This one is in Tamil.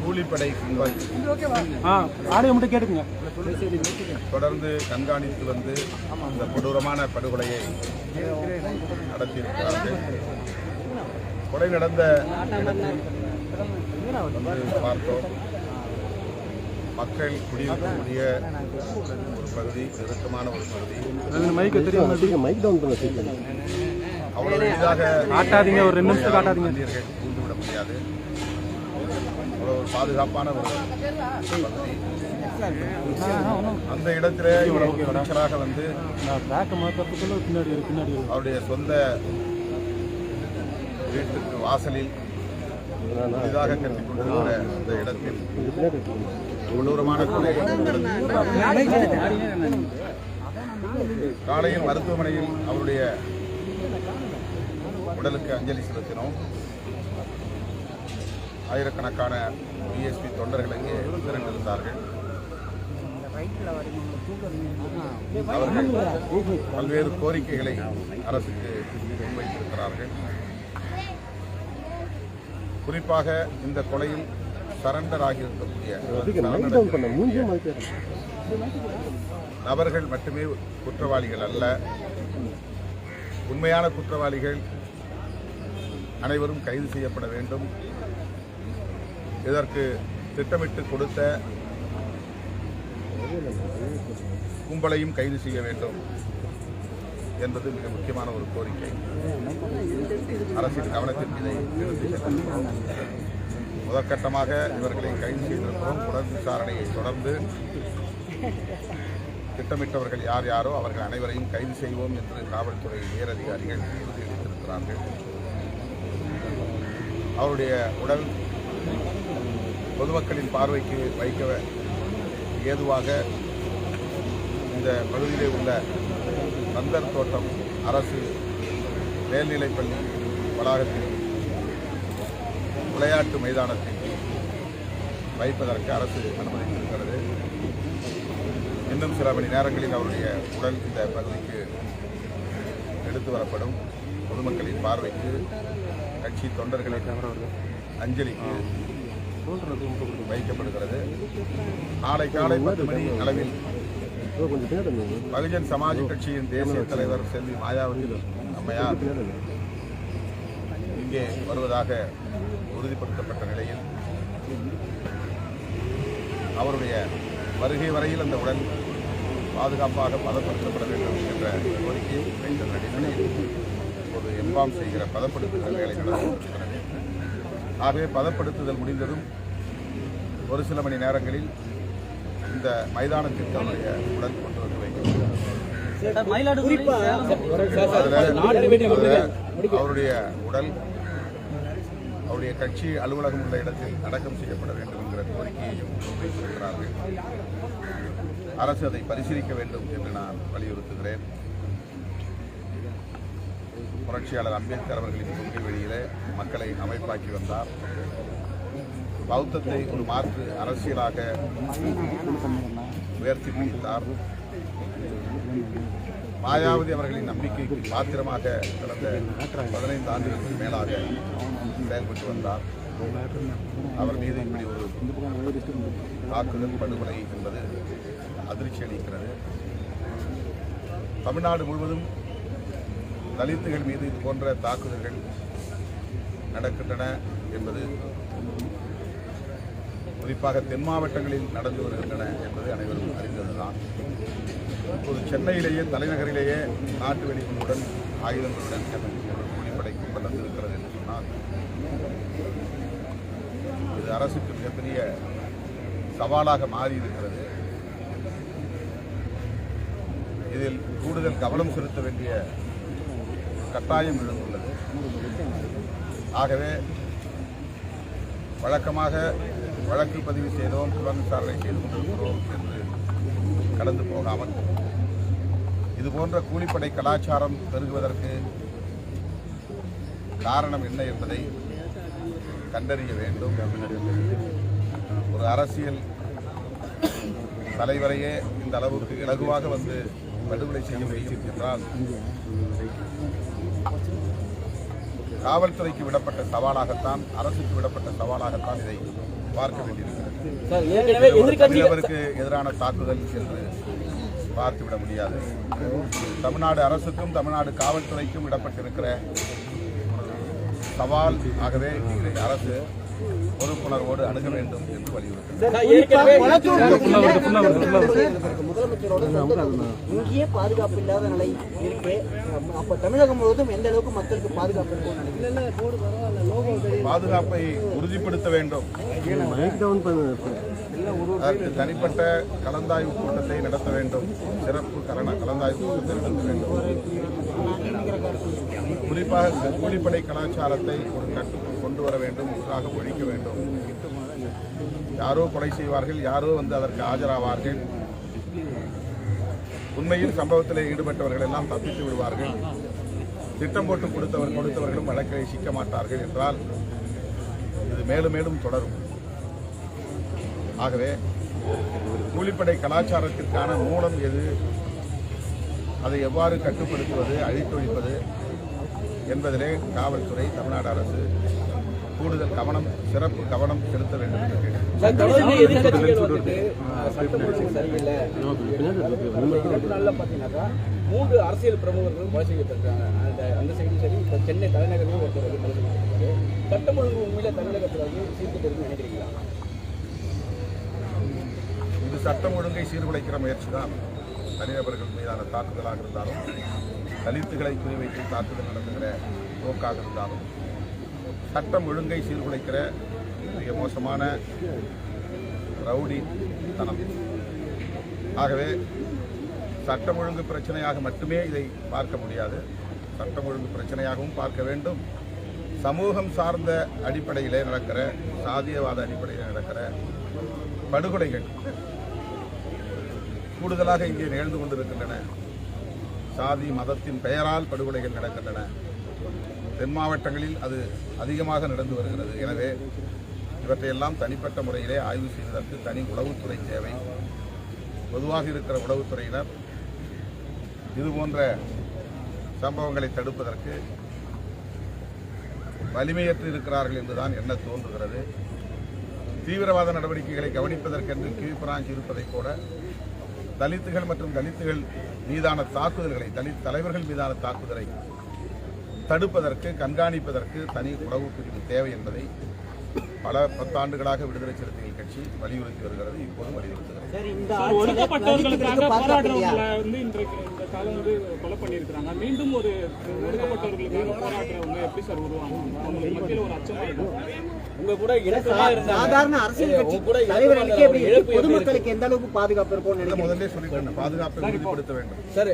கூலிப்படை நிர்வாகி ஆடியோ மட்டும் தொடர்ந்து கண்காணித்து வந்து இந்த கொடூரமான படுகொலையை நடத்தியிருக்கிறார்கள். கொலை நடந்த பார்த்தோம். மக்கள் குடியிருக்கக்கூடிய ஒரு பகுதி நெருக்கமான ஒரு பகுதி. மைக்கு தெரியும்? மைக் டவுன் பண்ண அவ்வளவு எளிதாக காட்டாதீங்க, ஒரு ரெண்டு நிமிஷம் காட்டாதீங்க. இந்தியர்கள் கூண்டுவிட முடியாது. அவ்வளவு ஒரு பாதுகாப்பான ஒரு பகுதி. அந்த இடத்திலே இவ்வளவு துணிச்சலாக வந்து நான் பேக்கை மாற்றுறதுக்குள்ள பின்னாடி இருக்கு, பின்னாடி இருக்கு. அவருடைய சொந்த வீட்டுக்கு வாசலில் புதிதாக கட்டிக் கொண்டிருக்கிற அந்த இடத்தில் கொடூரமான. காலையில் மருத்துவமனையில் அவருடைய உடலுக்கு அஞ்சலி செலுத்தினோம். ஆயிரக்கணக்கான பிஎஸ்பி தொண்டர்கள் அங்கே திரண்டிருந்தார்கள். அவர்கள் பல்வேறு கோரிக்கைகளை அரசுக்கு முன்வைத்திருக்கிறார்கள் குறிப்பாக இந்த கொலையில் சரண்டர் ஆகியிருக்கக்கூடிய நபர்கள் மட்டுமே குற்றவாளிகள் அல்ல. உண்மையான குற்றவாளிகள் அனைவரும் கைது செய்யப்பட வேண்டும். இதற்கு திட்டமிட்டு கொடுத்த கும்பலையும் கைது செய்ய வேண்டும். என்பது மிக முக்கியமான ஒரு கோரிக்கை. அரசின் கவனத்திற்கு இதை முதற்கட்டமாக இவர்களை கைது செய்திருக்கிறோம். உடல் விசாரணையை தொடர்ந்து திட்டமிட்டவர்கள் யார் யாரோ அவர்கள் அனைவரையும் கைது செய்வோம் என்று காவல்துறை உயரதிகாரிகள் உறுதியளித்திருக்கிறார்கள் அவருடைய உடல் பொதுமக்களின் பார்வைக்கு வைக்க ஏதுவாக இந்த பகுதியிலே உள்ள நந்தர் தோட்டம் அரசு மேல்நிலைப்பள்ளி வளாகத்தில் விளையாட்டு மைதானத்தில் வைப்பதற்கு அரசு அனுமதித்திருக்கிறது. இன்னும் சில மணி நேரங்களில் அவருடைய உடல் இந்த பகுதிக்கு எடுத்து வரப்படும். பொதுமக்களின் பார்வைக்கு கட்சி தொண்டர்களின் அஞ்சலிக்கு வைக்கப்படுகிறது. நாளை காலை பத்து மணி அளவில் பகுஜன் சமாஜ் கட்சியின் தேசிய தலைவர் செல்வி மாயாவதி அம்மையார் இங்கே வருவதாக உறுதிப்படுத்தப்பட்ட நிலையில் அவருடைய வருகை வரையில் அந்த உடல் பாதுகாப்பாக பதப்படுத்தப்பட வேண்டும் என்ற கோரிக்கையை வைத்த அடிப்படையில் இப்போது எம்பாம் செய்கிற பதப்படுத்துதல் வேலை நடந்து ஆகவே பதப்படுத்துதல் முடிந்ததும் ஒரு சில மணி நேரங்களில் இந்த மைதானத்திற்கு அவருடைய உடல் கொண்டு வந்து வைக்கப்படும் அதுல அவருடைய உடல் அவருடைய கட்சி அலுவலகம் உள்ள இடத்தில் அடக்கம் செய்யப்பட வேண்டும் என்கிற கோரிக்கையையும் முன்வைத்திருக்கிறார்கள் அரசு அதை பரிசீலிக்க வேண்டும் என்று நான் வலியுறுத்துகிறேன். புரட்சியாளர் அம்பேத்கர் அவர்களின் கொள்கை வெளியிலே மக்களை அமைப்பாக்கி வந்தார். பௌத்தத்தை ஒரு மாற்று அரசியலாக உயர்த்தி பிடித்தார். மாயாவதி அவர்களின் நம்பிக்கைக்கு பாத்திரமாக கடந்த பதினைந்து ஆண்டுகளுக்கு மேலாக செயல்பட்டு வந்தார். அவர் மீது இப்படி ஒரு தாக்குதல் படுகொலை என்பது அதிர்ச்சி அளிக்கிறது. தமிழ்நாடு முழுவதும் தலித்துகள் மீது இது போன்ற தாக்குதல்கள் நடக்கின்றன என்பது குறிப்பாக தென் மாவட்டங்களில் நடந்து வருகின்றன என்பது அனைவரும் அறிந்ததுதான். இப்போது சென்னையிலேயே தலைநகரிலேயே நாட்டு வெடிப்புடன் ஆயுதங்களுடன் ஒரு கூலிப்படை கும்பல் வந்திருக்கிறது என்று சொன்னால் இது அரசுக்கு மிகப்பெரிய சவாலாக மாறி இருக்கிறது இதில் கூடுதல் கவனம் செலுத்த வேண்டிய கட்டாயம் எழுந்துள்ளது. ஆகவே வழக்கமாக வழக்கு பதிவு செய்தோம் புலன் விசாரணை செய்து கொண்டிருக்கிறோம் என்று கடந்து போகாமல். இது போன்ற கூலிப்படை கலாச்சாரம் பெருகுவதற்கு காரணம் என்ன என்பதை கண்டறிய வேண்டும். ஒரு அரசியல் தலைவரையே இந்த அளவுக்கு இலகுவாக வந்து படுகொலை செய்ய முடியும் என்றால் காவல்துறைக்கு விடப்பட்ட சவாலாகத்தான் அரசுக்கு விடப்பட்ட சவாலாகத்தான் இதை பார்க்க வேண்டியிருக்கிறது தனிநபருக்கு எதிரான தாக்குதல் என்று பார்த்துவிட முடியாது. தமிழ்நாடு அரசுக்கும் தமிழ்நாடு காவல்துறைக்கும் விடப்பட்டிருக்கிற சவால் ஆகவே அரசு பொறுப்புணர்வோடு அணுக வேண்டும் என்று வலியுறுத்தினார். இங்கேயே பாதுகாப்பு இல்லாத நிலை இருக்கு. அப்ப தமிழகம் முழுவதும் எந்த அளவுக்கு மக்களுக்கு பாதுகாப்பு பாதுகாப்பை உறுதிப்படுத்த வேண்டும். அதற்கு தனிப்பட்ட கலந்தாய்வு கூட்டத்தை நடத்த வேண்டும். சிறப்பு கலன கலந்தாய்வு கூட்டத்தை நடத்த வேண்டும். குறிப்பாக கூலிப்படை கலாச்சாரத்தை ஒரு கட்டுக்குள் கொண்டு வர வேண்டும் ஒன்றாக ஒழிக்க வேண்டும். யாரோ கொலை செய்வார்கள் யாரோ வந்து அதற்கு ஆஜராவார்கள். உண்மையில் சம்பவத்தில் ஈடுபட்டவர்கள் எல்லாம் தப்பித்து விடுவார்கள். திட்டம் போட்டு கொடுத்தவர் கொடுத்தவர்களும் வழக்கை சிக்க மாட்டார்கள் என்றால் இது மேலும் மேலும் தொடரும். ஆகவே கூலிப்படை கலாச்சாரத்திற்கான மூலம் எது? அதை எவ்வாறு கட்டுப்படுத்துவது அழித்தொழிப்பது என்பதிலே காவல்துறை தமிழ்நாடு அரசு கூடுதல் கவனம் சிறப்பு கவனம் செலுத்த வேண்டும் என்று பாத்தீங்கன்னாக்கா மூன்று அரசியல் பிரமுகர்களும் கொலை செய்யப்பட்டிருக்காங்க. அந்த அந்த சைடும் சரி இப்ப சென்னை தலைநகரிலும் ஒருத்தர் வந்து கொலை செய்யப்பட்டிருக்காரு சட்டம் ஒழுங்கு உண்மையில தமிழகத்துல வந்து சீர்திருத்தம் நினைக்கிறீங்களா? இது சட்டம் ஒழுங்கை சீர்குலைக்கிற முயற்சி தான் தனிநபர்கள் மீதான தாக்குதலாக இருந்தாலும் தலித்துகளை குறிவைத்து தாக்குதல் நடத்துகிற போக்காக இருந்தாலும் சட்டம் ஒழுங்கை சீர்குலைக்கிற மிக மோசமான ரவுடி தனம் ஆகவே சட்டம் ஒழுங்கு பிரச்சனையாக மட்டுமே இதை பார்க்க முடியாது. சட்டம் ஒழுங்கு பிரச்சனையாகவும் பார்க்க வேண்டும். சமூகம் சார்ந்த அடிப்படையிலே நடக்கிற சாதியவாத அடிப்படையில் நடக்கிற படுகொலைகள் கூடுதலாக இங்கே நிகழ்ந்து கொண்டிருக்கின்றன. சாதி மதத்தின் பெயரால் படுகொலைகள் நடக்கின்றன. தென் மாவட்டங்களில் அது அதிகமாக நடந்து வருகிறது. எனவே இவற்றையெல்லாம் தனிப்பட்ட முறையிலே ஆய்வு செய்வதற்கு தனி உளவுத்துறை தேவை. பொதுவாக இருக்கிற உளவுத்துறையினர் இதுபோன்ற சம்பவங்களை தடுப்பதற்கு வலிமையற்று இருக்கிறார்கள் என்றுதான் என்ன தோன்றுகிறது. தீவிரவாத நடவடிக்கைகளை கவனிப்பதற்கென்று கீழ்பிராஞ்சி இருப்பதைப் போல தலித்துகள் மற்றும் தலித்துகள் மீதான தாக்குதல்களை தலித் தலைவர்கள் மீதான தாக்குதலை தடுப்பதற்கு கண்காணிப்பதற்கு தனி உளவு பிரிவு தேவை என்பதை பல பத்தாண்டுகளாக விடுதலை சிறுத்தைகள் கட்சி வலியுறுத்தி வருகிறது இப்போதும் வலியுறுத்துகிறது. மீண்டும் ஒரு இருக்கும் உங்க கூட சாதாரண அரசியல் கட்சி இருக்கு? பொதுமக்களுக்கு எந்த அளவுக்கு பாதுகாப்பு நினைக்கிறீங்க? முதல்ல சொல்லிட்டேன் பாதுகாப்பை உறுதிப்படுத்த வேண்டும். சார்